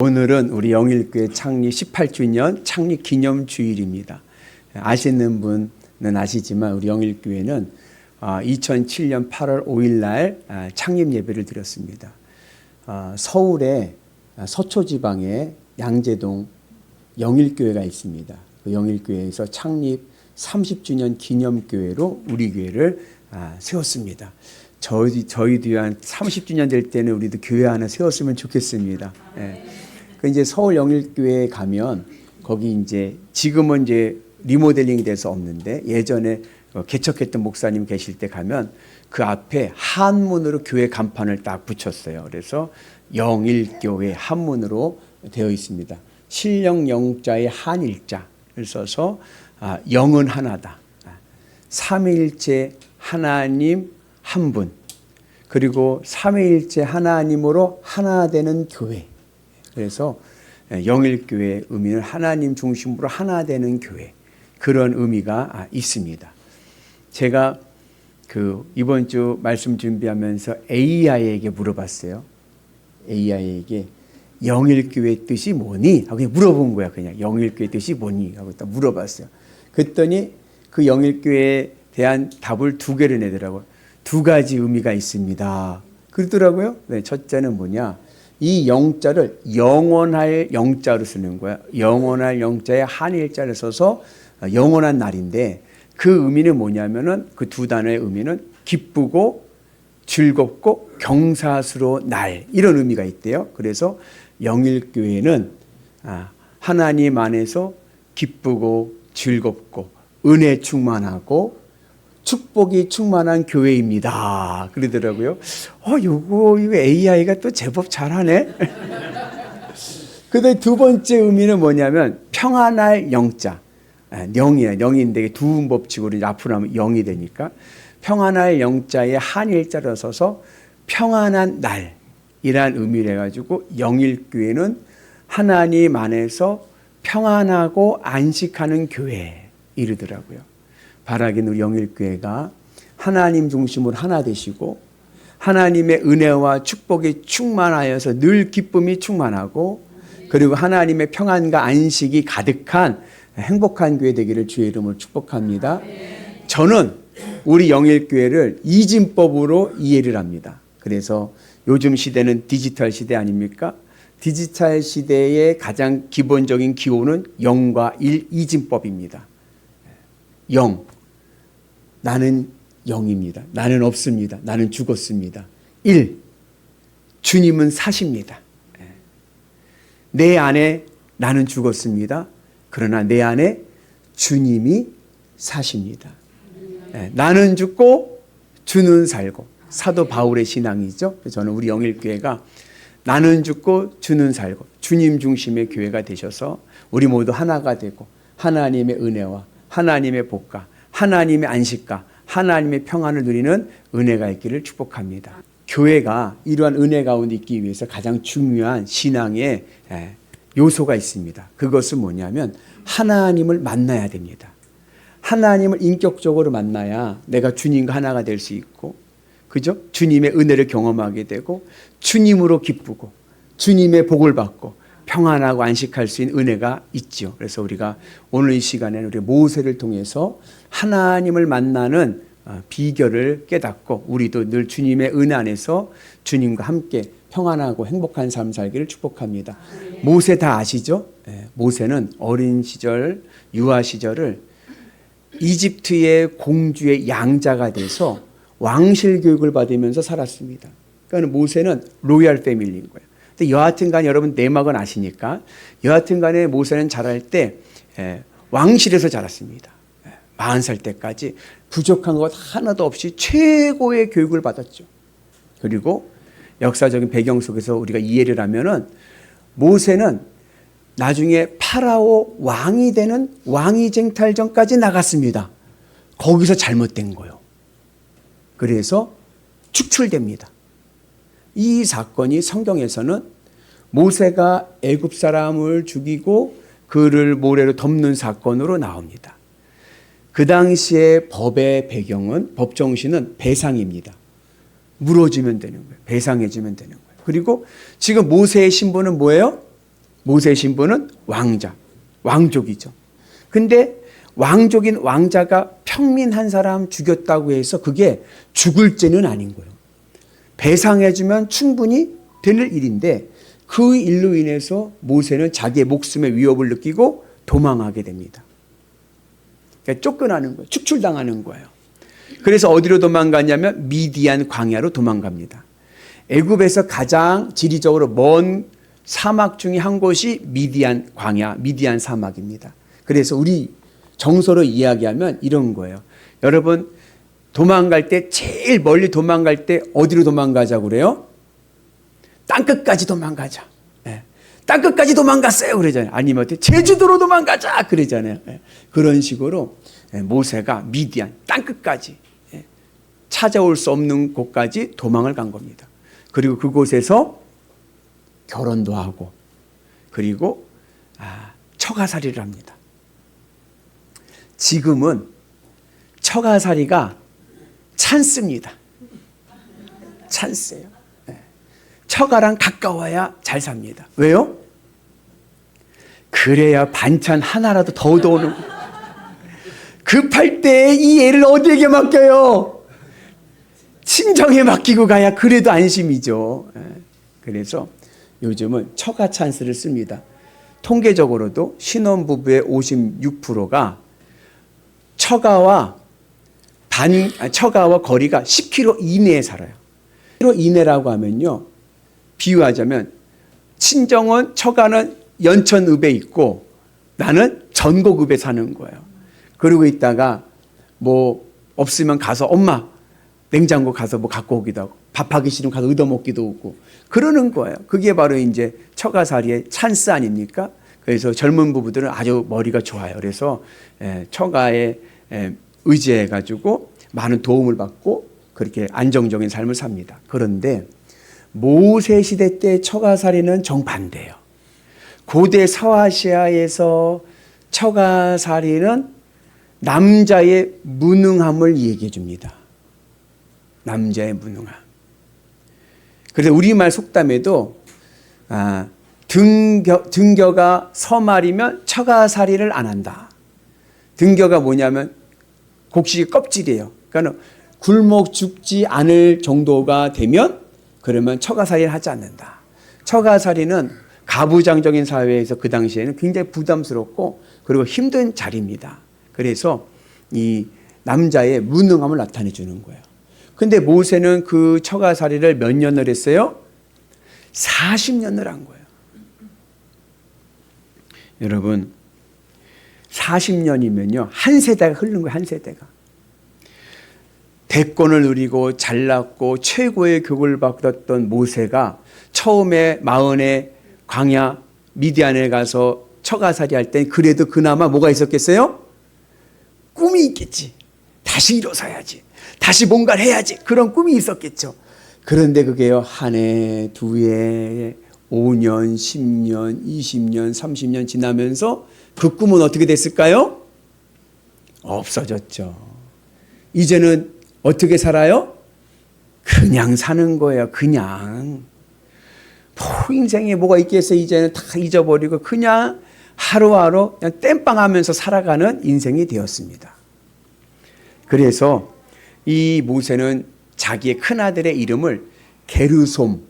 오늘은 우리 영일교회 창립 18주년 창립 기념 주일입니다. 아시는 분은 아시지만 우리 영일교회는 2007년 8월 5일 날 아, 창립 예배를 드렸습니다. 아, 서울의 서초 지방에 양재동 영일교회가 있습니다. 그 영일교회에서 창립 30주년 기념교회로 우리 교회를 아, 세웠습니다. 저희 저희도 한 30주년 될 때는 우리도 교회 하나 세웠으면 좋겠습니다. 예. 그 이제 서울 영일교회에 가면 거기 이제 지금은 이제 리모델링이 돼서 없는데 예전에 어, 개척했던 목사님 계실 때 가면 그 앞에 한문으로 교회 간판을 딱 붙였어요. 그래서 영일교회 한문으로 되어 있습니다. 신령 영자의 한일자를 써서 아, 영은 하나다. 아, 삼위일체 하나님 한 분. 그리고 삼위일체 하나님으로 하나 되는 교회. 그래서 예, 영일교회 의미는 하나님 중심으로 하나 되는 교회. 그런 의미가 아, 있습니다. 제가 그 이번 주 말씀 준비하면서 AI에게 물어봤어요. AI에게 영일교회 뜻이 뭐니? 하고 그냥 물어본 거야. 그냥 영일교회 뜻이 뭐니? 하고 딱 물어봤어요. 그랬더니 그 영일교회에 대한 답을 두 개를 내더라고요. 두 가지 의미가 있습니다. 그러더라고요. 네, 첫째는 뭐냐? 이 영자를 영원할 영자로 쓰는 거야. 영원할 영자에 한일자를 써서 영원한 날인데 그 의미는 뭐냐면은 그 두 단어의 의미는 기쁘고 즐겁고 경사스러운 날 이런 의미가 있대요. 그래서 영일교회는 아, 하나님 안에서 기쁘고 즐겁고 은혜 충만하고 축복이 충만한 교회입니다. 그러더라고요. 어, 요거, 이거 AI가 또 제법 잘하네. 근데 두 번째 의미는 뭐냐면 평안할 영자. 아, 영이야. 영인데 두 법칙으로 앞으로 하면 영이 되니까 평안할 영자에 한일자로 써서 평안한 날이란 의미를 해가지고 영일교회는 하나님 안에서 평안하고 안식하는 교회 이르더라고요. 바라긴 우리 영일교회가 하나님 중심으로 하나 되시고 하나님의 은혜와 축복이 충만하여서 늘 기쁨이 충만하고 그리고 하나님의 평안과 안식이 가득한 행복한 교회 되기를 주의 이름으로 축복합니다. 저는 우리 영일교회를 이진법으로 이해를 합니다. 그래서 요즘 시대는 디지털 시대 아닙니까? 디지털 시대의 가장 기본적인 기호는 영과 일 이진법입니다. 영. 나는 영입니다. 나는 없습니다. 나는 죽었습니다. 일. 주님은 사십니다. 내 안에 나는 죽었습니다. 그러나 내 안에 주님이 사십니다. 예, 나는 죽고 주는 살고 사도 바울의 신앙이죠. 저는 우리 영일교회가 나는 죽고 주는 살고 주님 중심의 교회가 되셔서 우리 모두 하나가 되고 하나님의 은혜와 하나님의 복과 하나님의 안식과 하나님의 평안을 누리는 은혜가 있기를 축복합니다. 교회가 이러한 은혜 가운데 있기 위해서 가장 중요한 신앙의 예, 요소가 있습니다. 그것은 뭐냐면 하나님을 만나야 됩니다. 하나님을 인격적으로 만나야 내가 주님과 하나가 될 수 있고, 그죠? 주님의 은혜를 경험하게 되고, 주님으로 기쁘고, 주님의 복을 받고, 평안하고 안식할 수 있는 은혜가 있죠. 그래서 우리가 오늘 이 시간에는 우리 모세를 통해서 하나님을 만나는 어, 비결을 깨닫고 우리도 늘 주님의 은혜 안에서 주님과 함께 평안하고 행복한 삶 살기를 축복합니다. 모세 다 아시죠? 예, 모세는 어린 시절, 유아 시절을 이집트의 공주의 양자가 돼서 왕실 교육을 받으면서 살았습니다. 그러니까 모세는 로얄 패밀리인 거예요. 근데 여하튼 간에 여러분 내막은 아시니까 여하튼 간에 모세는 자랄 때 예, 왕실에서 자랐습니다. 40살 때까지 부족한 것 하나도 없이 최고의 교육을 받았죠. 그리고 역사적인 배경 속에서 우리가 이해를 하면은 모세는 나중에 파라오 왕이 되는 왕위 쟁탈전까지 나갔습니다. 거기서 잘못된 거요. 그래서 축출됩니다. 이 사건이 성경에서는 모세가 애굽 사람을 죽이고 그를 모래로 덮는 사건으로 나옵니다. 그 당시의 법의 배경은 법 정신은 배상입니다. 물어주면 되는 거예요. 배상해주면 되는 거예요. 그리고 지금 모세의 신분은 뭐예요? 모세 신부는 왕자, 왕족이죠. 근데 왕족인 왕자가 평민 한 사람 죽였다고 해서 그게 죽을 죄는 아닌 거예요. 배상해주면 충분히 될 일인데 그 일로 인해서 모세는 자기의 목숨의 위협을 느끼고 도망하게 됩니다. 그러니까 쫓겨나는 거예요. 축출당하는 거예요. 그래서 어디로 도망가냐면 미디안 광야로 도망갑니다. 애굽에서 가장 지리적으로 먼 사막 중에 한 곳이 미디안 광야, 미디안 사막입니다. 그래서 우리 정서로 이야기하면 이런 거예요. 여러분 도망갈 때 제일 멀리 도망갈 때 어디로 도망가자고 그래요? 땅 끝까지 도망가자. 예. 땅 끝까지 도망갔어요. 그러잖아요. 아니면 어때? 제주도로 도망가자. 그러잖아요. 예. 그런 식으로 예, 모세가 미디안 땅 끝까지 예. 찾아올 수 없는 곳까지 도망을 간 겁니다. 그리고 그곳에서 결혼도 하고 그리고 아, 처가살이를 합니다. 지금은 처가살이가 찬스입니다. 찬스예요. 네. 처가랑 가까워야 잘 삽니다. 왜요? 그래야 반찬 하나라도 더 얻어오는 급할 때 이 애를 어디에게 맡겨요? 친정에 맡기고 가야 그래도 안심이죠. 예. 그래서 요즘은 처가 찬스를 씁니다. 통계적으로도 신혼부부의 56%가 처가와 반, 아니, 처가와 거리가 10km 이내에 살아요. 10km 이내라고 하면요. 비유하자면 친정은 처가는 연천읍에 있고 나는 전곡읍에 사는 거예요. 그러고 있다가 뭐 없으면 가서 엄마 냉장고 가서 뭐 갖고 오기도 하고 밥하기 싫으면 가서 얻어먹기도 하고 그러는 거예요. 그게 바로 이제 처가살이의 찬스 아닙니까? 그래서 젊은 부부들은 아주 머리가 좋아요. 그래서 예, 처가에 예, 의지해 가지고 많은 도움을 받고 그렇게 안정적인 삶을 삽니다. 그런데 모세 시대 때 처가살이는 정반대예요. 고대 서아시아에서 처가살이는 남자의 무능함을 얘기해 줍니다. 남자의 무능함. 그래서 우리말 속담에도 아, 등겨, 등겨가 서말이면 처가살이를 안 한다. 등겨가 뭐냐면 곡식의 껍질이에요. 그러니까 굶어 죽지 않을 정도가 되면 그러면 처가살이를 하지 않는다. 처가살이는 가부장적인 사회에서 그 당시에는 굉장히 부담스럽고 그리고 힘든 자리입니다. 그래서 이 남자의 무능함을 나타내 주는 거예요. 근데 모세는 그 처가살이를 몇 년을 했어요? 40년을 한 거예요. 여러분, 40년이면요. 한 세대가 흐른 거예요. 한 세대가. 대권을 누리고 잘났고 최고의 교육을 받았던 모세가 처음에 마흔의 광야 미디안에 가서 처가살이 할 땐 그래도 그나마 뭐가 있었겠어요? 꿈이 있겠지. 다시 일어서야지. 다시 뭔가를 해야지. 그런 꿈이 있었겠죠. 그런데 그게요, 한 해, 두 해, 5년, 10년, 20년, 30년 지나면서 그 꿈은 어떻게 됐을까요? 없어졌죠. 이제는 어떻게 살아요? 그냥 사는 거예요. 그냥. 뭐 인생에 뭐가 있겠어요? 이제는 다 잊어버리고 그냥 하루하루 그냥 땜빵 하면서 살아가는 인생이 되었습니다. 그래서 이 모세는 자기의 큰아들의 이름을 게르솜,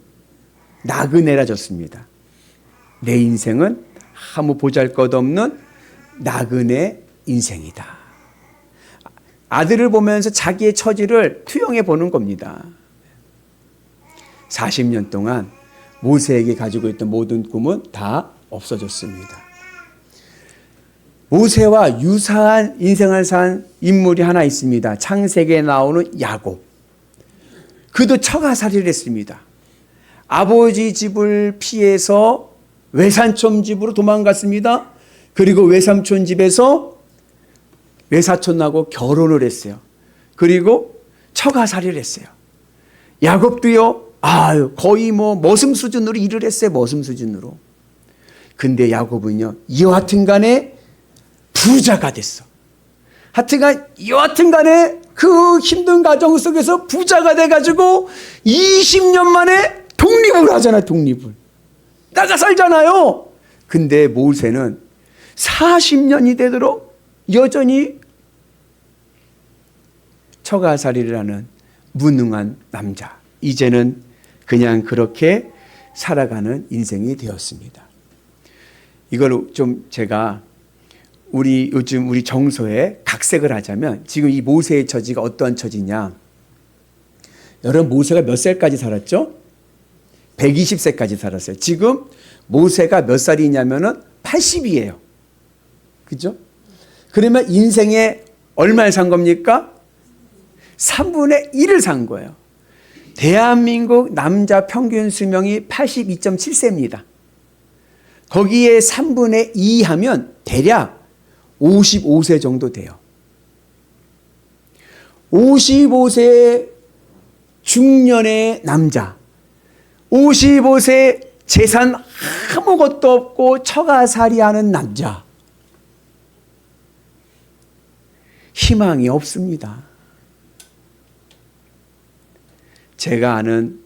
나그네라 줬습니다. 내 인생은 아무 보잘 것 없는 나그네 인생이다. 아들을 보면서 자기의 처지를 투영해 보는 겁니다. 40년 동안 모세에게 가지고 있던 모든 꿈은 다 없어졌습니다. 모세와 유사한 인생을 산 인물이 하나 있습니다. 창세기에 나오는 야곱. 그도 처가살이를 했습니다. 아버지 집을 피해서 외삼촌 집으로 도망갔습니다. 그리고 외삼촌 집에서 외사촌하고 결혼을 했어요. 그리고 처가살이를 했어요. 야곱도요, 아유, 거의 뭐 머슴 수준으로 일을 했어요. 머슴 수준으로. 근데 야곱은요, 여하튼 간에 부자가 됐어. 하여튼간 여하튼 간에 그 힘든 가정 속에서 부자가 돼가지고 20년 만에 독립을 하잖아, 독립을. 나가 살잖아요. 근데 모세는 40년이 되도록 여전히 처가살이를 하는 무능한 남자. 이제는 그냥 그렇게 살아가는 인생이 되었습니다. 이걸 좀 제가 우리 요즘 우리 정서에 각색을 하자면 지금 이 모세의 처지가 어떠한 처지냐? 여러분 모세가 몇 살까지 살았죠? 120세까지 살았어요. 지금 모세가 몇 살이냐면은 80이에요. 그죠? 그러면 인생에 얼마를 산 겁니까? 3분의 1을 산 거예요. 대한민국 남자 평균 수명이 82.7세입니다. 거기에 3분의 2 하면 대략 55세 정도 돼요. 55세 중년의 남자, 55세 재산 아무것도 없고 처가살이 하는 남자. 희망이 없습니다. 제가 아는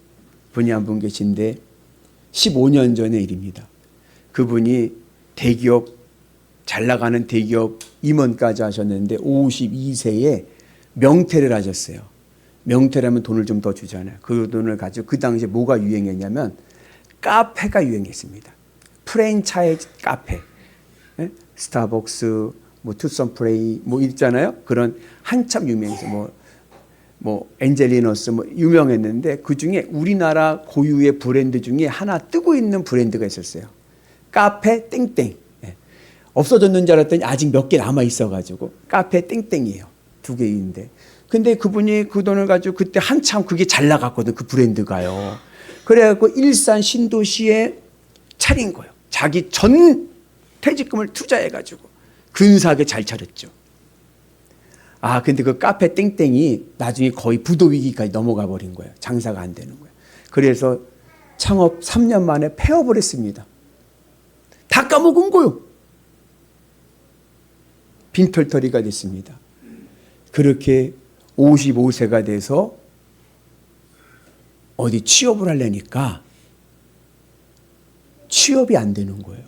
분이 한 분 계신데 15년 전의 일입니다. 그분이 대기업 잘 나가는 대기업 임원까지 하셨는데 52세에 명퇴를 하셨어요. 명퇴라면 돈을 좀 더 주잖아요. 그 돈을 가지고 그 당시에 뭐가 유행했냐면 카페가 유행했습니다. 프랜차이즈 카페. 예? 스타벅스, 뭐 투썸 프레이 뭐 있잖아요. 그런 한참 유명해서 뭐, 뭐 엔젤리너스 뭐 유명했는데 그 중에 우리나라 고유의 브랜드 중에 하나 뜨고 있는 브랜드가 있었어요. 카페 땡땡. 예. 없어졌는 줄 알았더니 아직 몇 개 남아 있어가지고 카페 땡땡이에요. 두 개인데. 근데 그분이 그 돈을 가지고 그때 한참 그게 잘 나갔거든 그 브랜드가요. 그래갖고 일산 신도시에 차린 거예요. 자기 전 퇴직금을 투자해가지고 근사하게 잘 차렸죠. 아 근데 그 카페 땡땡이 나중에 거의 부도 위기까지 넘어가 버린 거예요. 장사가 안 되는 거예요. 그래서 창업 3년 만에 폐업을 했습니다. 다 까먹은 거요. 빈털터리가 됐습니다. 그렇게 55세가 돼서 어디 취업을 하려니까 취업이 안 되는 거예요.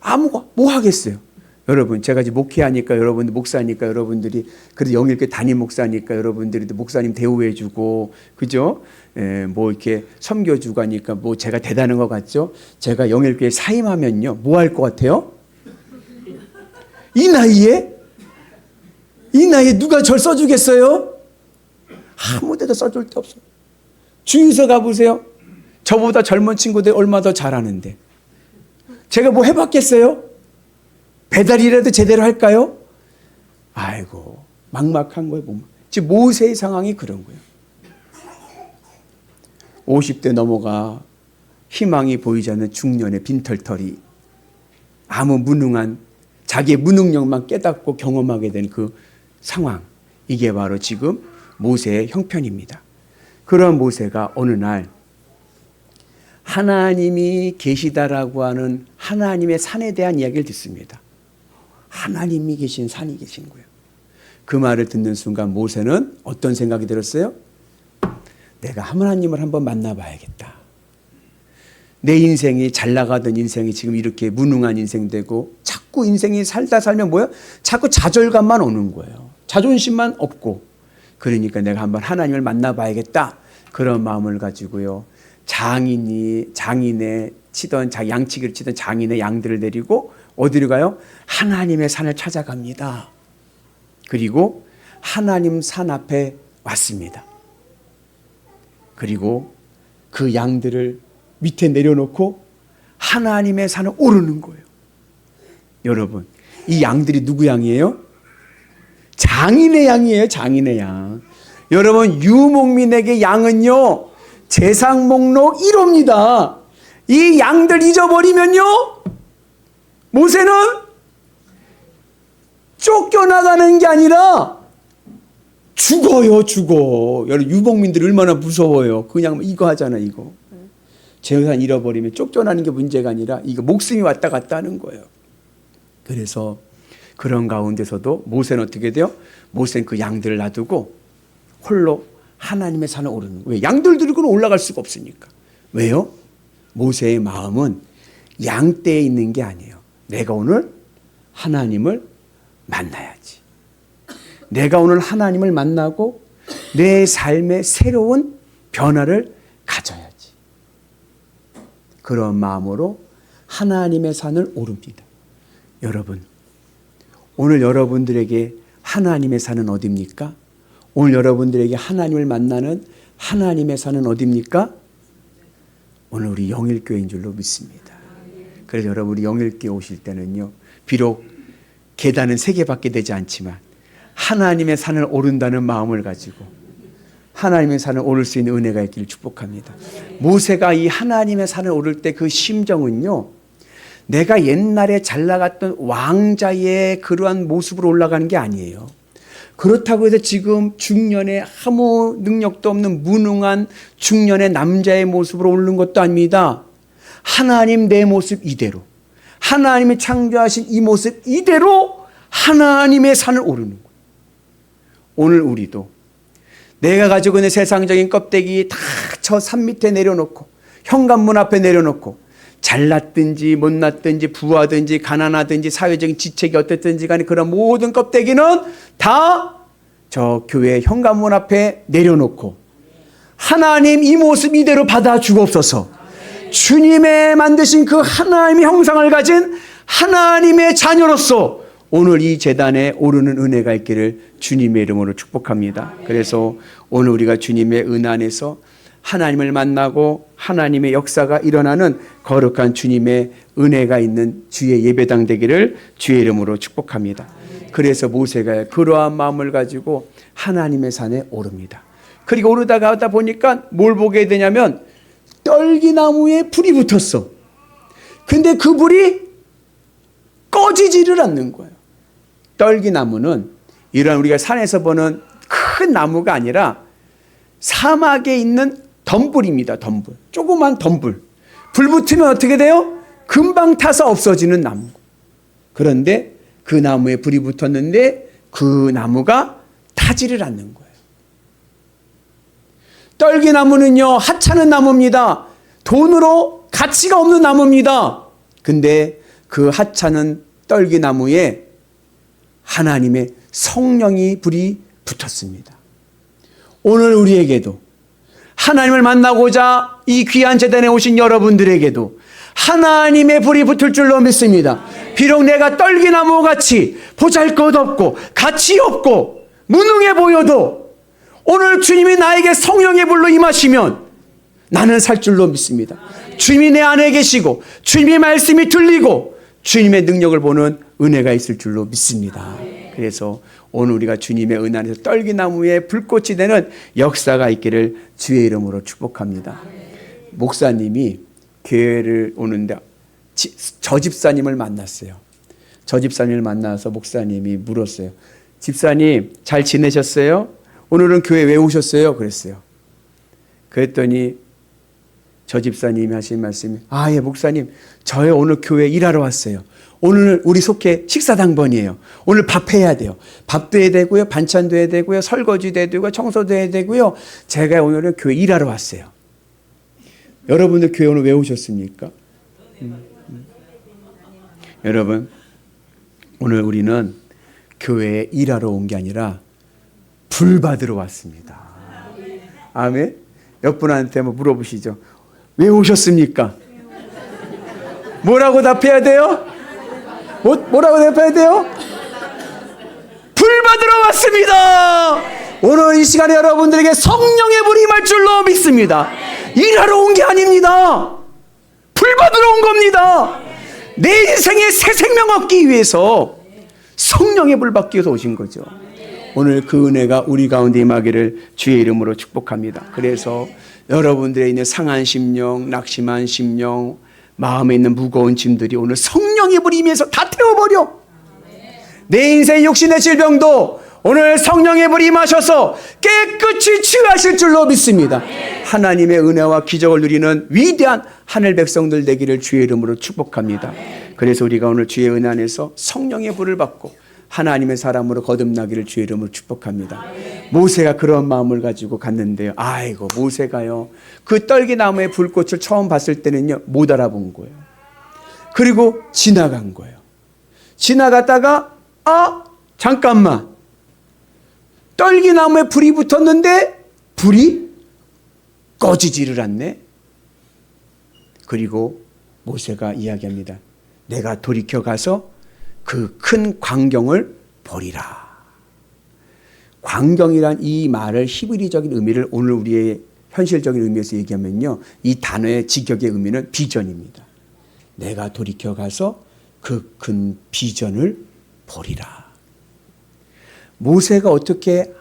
아무거 뭐 하겠어요. 여러분 제가 지금 목회하니까 여러분들 목사니까 여러분들이 그래도 영일교 담임 목사니까 여러분들이 목사님 대우해주고 그죠? 에, 뭐 이렇게 섬겨주고 하니까 뭐 제가 대단한 것 같죠? 제가 영일교에 사임하면요 뭐 할 것 같아요? 이 나이에 이 나이에 누가 절 써주겠어요? 아무 데도 써줄 데 없어요. 주유소 가보세요. 저보다 젊은 친구들 얼마 더 잘하는데. 제가 뭐 해봤겠어요? 배달이라도 제대로 할까요? 아이고, 막막한 거예요. 뭐. 지금 모세의 상황이 그런 거예요. 50대 넘어가 희망이 보이지 않는 중년의 빈털터리. 아무 무능한 자기의 무능력만 깨닫고 경험하게 된 그 상황. 이게 바로 지금 모세의 형편입니다. 그런 모세가 어느 날 하나님이 계시다라고 하는 하나님의 산에 대한 이야기를 듣습니다. 하나님이 계신 산이 계신 거예요. 그 말을 듣는 순간 모세는 어떤 생각이 들었어요? 내가 하나님을 한번 만나봐야겠다. 내 인생이 잘 나가던 인생이 지금 이렇게 무능한 인생 되고 자꾸 인생이 살다 살면 뭐야? 자꾸 좌절감만 오는 거예요. 자존심만 없고 그러니까 내가 한번 하나님을 만나봐야겠다. 그런 마음을 가지고요. 장인이 장인의 치던 자 양치기를 치던 장인의 양들을 데리고 어디로 가요? 하나님의 산을 찾아갑니다. 그리고 하나님 산 앞에 왔습니다. 그리고 그 양들을 밑에 내려놓고 하나님의 산을 오르는 거예요. 여러분, 이 양들이 누구 양이에요? 장인의 양이에요, 장인의 양. 여러분, 유목민에게 양은요, 재상 목록 1호입니다. 이 양들 잊어버리면요, 모세는 쫓겨나가는 게 아니라 죽어요, 죽어. 여러분, 유목민들이 얼마나 무서워요. 그냥 이거 하잖아, 이거. 재산 잃어버리면 쫓겨나는 게 문제가 아니라 이거 목숨이 왔다 갔다 하는 거예요. 그래서 그런 가운데서도 모세는 어떻게 돼요? 모세는 그 양들을 놔두고 홀로 하나님의 산에 오르는 거예요. 양들 들고는 올라갈 수가 없으니까. 왜요? 모세의 마음은 양떼에 있는 게 아니에요. 내가 오늘 하나님을 만나야지. 내가 오늘 하나님을 만나고 내 삶의 새로운 변화를 가져야지. 그런 마음으로 하나님의 산을 오릅니다. 여러분, 오늘 여러분들에게 하나님의 산은 어디입니까? 오늘 여러분들에게 하나님을 만나는 하나님의 산은 어디입니까? 오늘 우리 영일교회인 줄로 믿습니다. 그래서 여러분 우리 영일교회 오실 때는요. 비록 계단은 세 개밖에 되지 않지만 하나님의 산을 오른다는 마음을 가지고 하나님의 산을 오를 수 있는 은혜가 있기를 축복합니다. 모세가 이 하나님의 산을 오를 때 그 심정은요. 내가 옛날에 잘 나갔던 왕자의 그러한 모습으로 올라가는 게 아니에요. 그렇다고 해서 지금 중년에 아무 능력도 없는 무능한 중년의 남자의 모습으로 오르는 것도 아닙니다. 하나님 내 모습 이대로. 하나님이 창조하신 이 모습 이대로 하나님의 산을 오르는 거예요. 오늘 우리도 내가 가지고 있는 세상적인 껍데기 다 저 산 밑에 내려놓고 현관문 앞에 내려놓고 잘났든지 못났든지 부하든지 가난하든지 사회적인 지책이 어땠든지 간에 그런 모든 껍데기는 다 저 교회 현관문 앞에 내려놓고 하나님 이 모습 이대로 받아 주옵소서. 주님의 만드신 그 하나님의 형상을 가진 하나님의 자녀로서 오늘 이 재단에 오르는 은혜가 있기를 주님의 이름으로 축복합니다. 그래서 오늘 우리가 주님의 은 안에서 하나님을 만나고 하나님의 역사가 일어나는 거룩한 주님의 은혜가 있는 주의 예배당 되기를 주의 이름으로 축복합니다. 그래서 모세가 그러한 마음을 가지고 하나님의 산에 오릅니다. 그리고 오르다가 하다 보니까 뭘 보게 되냐면 떨기나무에 불이 붙었어. 근데 그 불이 꺼지지를 않는 거예요. 떨기나무는 이런 우리가 산에서 보는 큰 나무가 아니라 사막에 있는 덤불입니다. 덤불. 조그만 덤불. 불 붙으면 어떻게 돼요? 금방 타서 없어지는 나무. 그런데 그 나무에 불이 붙었는데 그 나무가 타지를 않는 거예요. 떨기나무는요, 하찮은 나무입니다. 돈으로 가치가 없는 나무입니다. 근데 그 하찮은 떨기나무에 하나님의 성령이 불이 붙었습니다. 오늘 우리에게도 하나님을 만나고자 이 귀한 재단에 오신 여러분들에게도 하나님의 불이 붙을 줄로 믿습니다. 비록 내가 떨기나무 같이 보잘 것 없고 가치 없고 무능해 보여도 오늘 주님이 나에게 성령의 불로 임하시면 나는 살 줄로 믿습니다. 주님이 내 안에 계시고 주님의 말씀이 들리고 주님의 능력을 보는 은혜가 있을 줄로 믿습니다. 그래서 오늘 우리가 주님의 은 안에서 떨기나무에 불꽃이 되는 역사가 있기를 주의 이름으로 축복합니다. 목사님이 교회를 오는데 지- 저 집사님을 만났어요. 저 집사님을 만나서 목사님이 물었어요. 집사님 잘 지내셨어요? 오늘은 교회 왜 오셨어요? 그랬어요. 그랬더니 저 집사님이 하신 말씀이 아, 예, 목사님. 저희 오늘 교회 일하러 왔어요. 오늘 우리 속해 식사 당번이에요. 오늘 밥 해야 돼요. 밥도 해야 되고요. 반찬도 해야 되고요. 설거지도 해야 되고요. 청소도 해야 되고요. 제가 오늘은 교회 일하러 왔어요. 여러분들 교회 오늘 왜 오셨습니까? 음, 음. 여러분, 오늘 우리는 교회에 일하러 온 게 아니라 불 받으러 왔습니다. 아멘. 옆 분한테 한번 물어보시죠. 왜 오셨습니까? 뭐라고 답해야 돼요? 뭐, 뭐라고 답해야 돼요? 불 받으러 왔습니다. 오늘 이 시간에 여러분들에게 성령의 불이 임할 줄로 믿습니다. 일하러 온 게 아닙니다. 불 받으러 온 겁니다. 내 인생에 새 생명 얻기 위해서 성령의 불 받기 위해서 오신 거죠. 오늘 그 은혜가 우리 가운데 임하기를 주의 이름으로 축복합니다. 그래서 여러분들의 있는 상한 심령, 낙심한 심령, 마음에 있는 무거운 짐들이 오늘 성령의 불이 임해서 다 태워버려. 내 인생 육신의 질병도 오늘 성령의 불이 임하셔서 깨끗이 치유하실 줄로 믿습니다. 하나님의 은혜와 기적을 누리는 위대한 하늘 백성들 되기를 주의 이름으로 축복합니다. 그래서 우리가 오늘 주의 은혜 안에서 성령의 불을 받고 하나님의 사람으로 거듭나기를 주의 이름으로 축복합니다. 모세가 그런 마음을 가지고 갔는데요. 아이고 모세가요. 그 떨기 나무의 불꽃을 처음 봤을 때는요. 못 알아본 거예요. 그리고 지나간 거예요. 지나갔다가 아 잠깐만 떨기 나무에 불이 붙었는데 불이 꺼지지를 않네. 그리고 모세가 이야기합니다. 내가 돌이켜 가서 그 큰 광경을 보리라. 광경이란 이 말을 히브리적인 의미를 오늘 우리의 현실적인 의미에서 얘기하면요. 이 단어의 직역의 의미는 비전입니다. 내가 돌이켜 가서 그 큰 비전을 보리라. 모세가 어떻게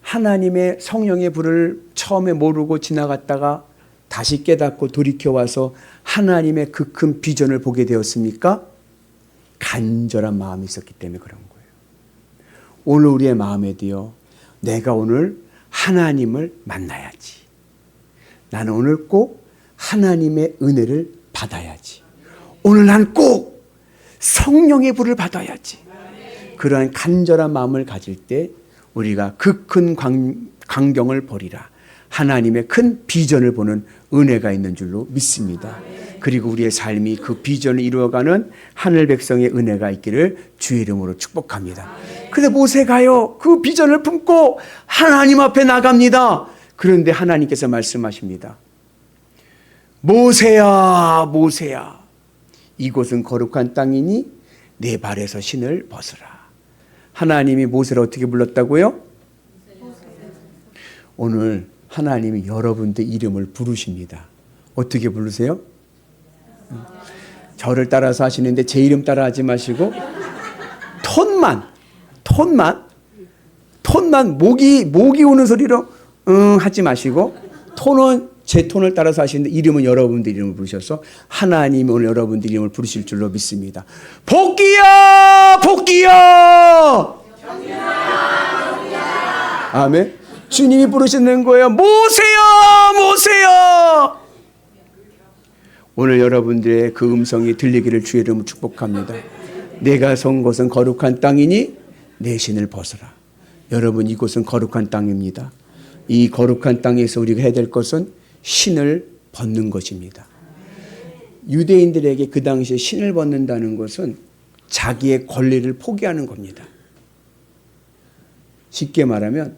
하나님의 성령의 불을 처음에 모르고 지나갔다가 다시 깨닫고 돌이켜 와서 하나님의 그 큰 비전을 보게 되었습니까? 간절한 마음이 있었기 때문에 그런 거예요. 오늘 우리의 마음에도요, 내가 오늘 하나님을 만나야지. 나는 오늘 꼭 하나님의 은혜를 받아야지. 오늘 난 꼭 성령의 불을 받아야지. 그러한 간절한 마음을 가질 때 우리가 그 큰 광경을 보리라. 하나님의 큰 비전을 보는 은혜가 있는 줄로 믿습니다. 그리고 우리의 삶이 그 비전을 이루어가는 하늘 백성의 은혜가 있기를 주의 이름으로 축복합니다. 근데 모세가요, 그 비전을 품고 하나님 앞에 나갑니다. 그런데 하나님께서 말씀하십니다. 모세야, 모세야. 이곳은 거룩한 땅이니 내 발에서 신을 벗으라. 하나님이 모세를 어떻게 불렀다고요? 오늘 하나님이 여러분들 이름을 부르십니다. 어떻게 부르세요? 저를 따라서 하시는데 제 이름 따라 하지 마시고 톤만 톤만 톤만 목이 목이 오는 소리로 응 하지 마시고 톤은 제 톤을 따라서 하시는데 이름은 여러분들 이름을 부르셔서 하나님 오늘 여러분들 이름을 부르실 줄로 믿습니다. 복귀야 복귀야 아멘. 주님이 부르시는 거예요. 모세야 모세야 오늘 여러분들의 그 음성이 들리기를 주의 이름으로 축복합니다. 내가 선 곳은 거룩한 땅이니 내 신을 벗어라. 여러분 이곳은 거룩한 땅입니다. 이 거룩한 땅에서 우리가 해야 될 것은 신을 벗는 것입니다. 유대인들에게 그 당시에 신을 벗는다는 것은 자기의 권리를 포기하는 겁니다. 쉽게 말하면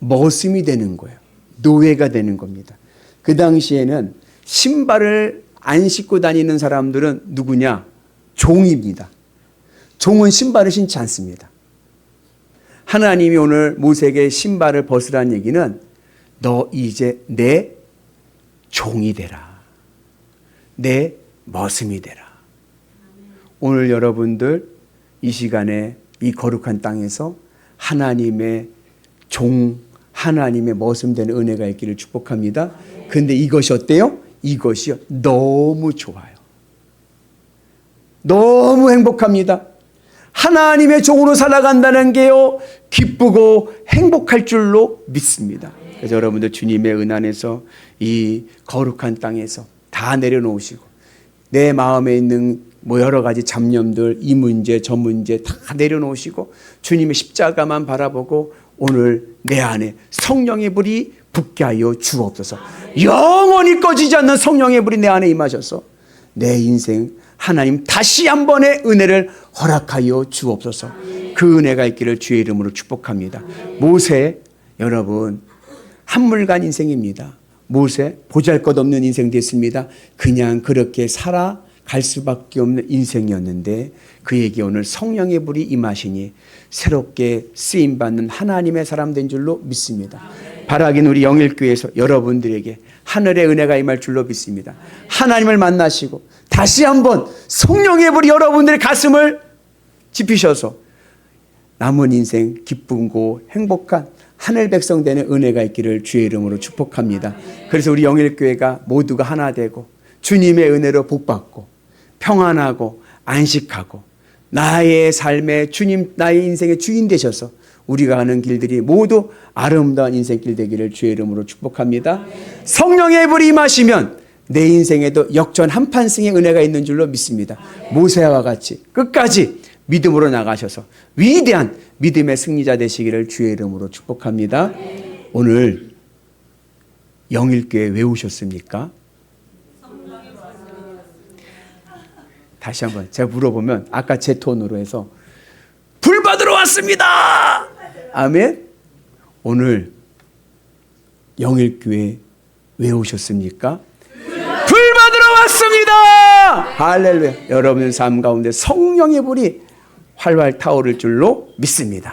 머슴이 되는 거예요. 노예가 되는 겁니다. 그 당시에는 신발을 안 신고 다니는 사람들은 누구냐? 종입니다. 종은 신발을 신지 않습니다. 하나님이 오늘 모세에게 신발을 벗으라는 얘기는 너 이제 내 종이 되라. 내 머슴이 되라. 오늘 여러분들 이 시간에 이 거룩한 땅에서 하나님의 종, 하나님의 머슴 되는 은혜가 있기를 축복합니다. 근데 이것이 어때요? 이것이 너무 좋아요. 너무 행복합니다. 하나님의 종으로 살아간다는 게요, 기쁘고 행복할 줄로 믿습니다. 그래서 여러분들 주님의 은 안에서 이 거룩한 땅에서 다 내려놓으시고, 내 마음에 있는 뭐 여러 가지 잡념들, 이 문제, 저 문제 다 내려놓으시고, 주님의 십자가만 바라보고, 오늘 내 안에 성령의 불이 붙게 하여 주옵소서. 영원히 꺼지지 않는 성령의 불이 내 안에 임하셔서 내 인생 하나님 다시 한 번의 은혜를 허락하여 주옵소서. 그 은혜가 있기를 주의 이름으로 축복합니다. 모세 여러분 한물간 인생입니다. 모세 보잘것없는 인생 됐습니다. 그냥 그렇게 살아 갈 수밖에 없는 인생이었는데 그에게 오늘 성령의 불이 임하시니 새롭게 쓰임 받는 하나님의 사람 된 줄로 믿습니다. 바라긴 우리 영일교회에서 여러분들에게 하늘의 은혜가 임할 줄로 믿습니다. 하나님을 만나시고 다시 한번 성령의 불이 여러분들의 가슴을 짚으셔서 남은 인생 기쁘고 행복한 하늘 백성 되는 은혜가 있기를 주의 이름으로 축복합니다. 그래서 우리 영일교회가 모두가 하나 되고 주님의 은혜로 복받고 평안하고 안식하고 나의 삶의 주님, 나의 인생의 주인 되셔서 우리가 가는 길들이 모두 아름다운 인생길 되기를 주의 이름으로 축복합니다. 성령의 불이 임하시면 내 인생에도 역전 한판승의 은혜가 있는 줄로 믿습니다. 모세와 같이 끝까지 믿음으로 나가셔서 위대한 믿음의 승리자 되시기를 주의 이름으로 축복합니다. 오늘 영일교회 왜 오셨습니까? 다시 한번 제가 물어보면 아까 제 톤으로 해서 불 받으러 왔습니다. 아멘. 오늘 영일교회 왜 오셨습니까? 불 받으러 왔습니다. 할렐루야. 여러분의 삶 가운데 성령의 불이 활활 타오를 줄로 믿습니다.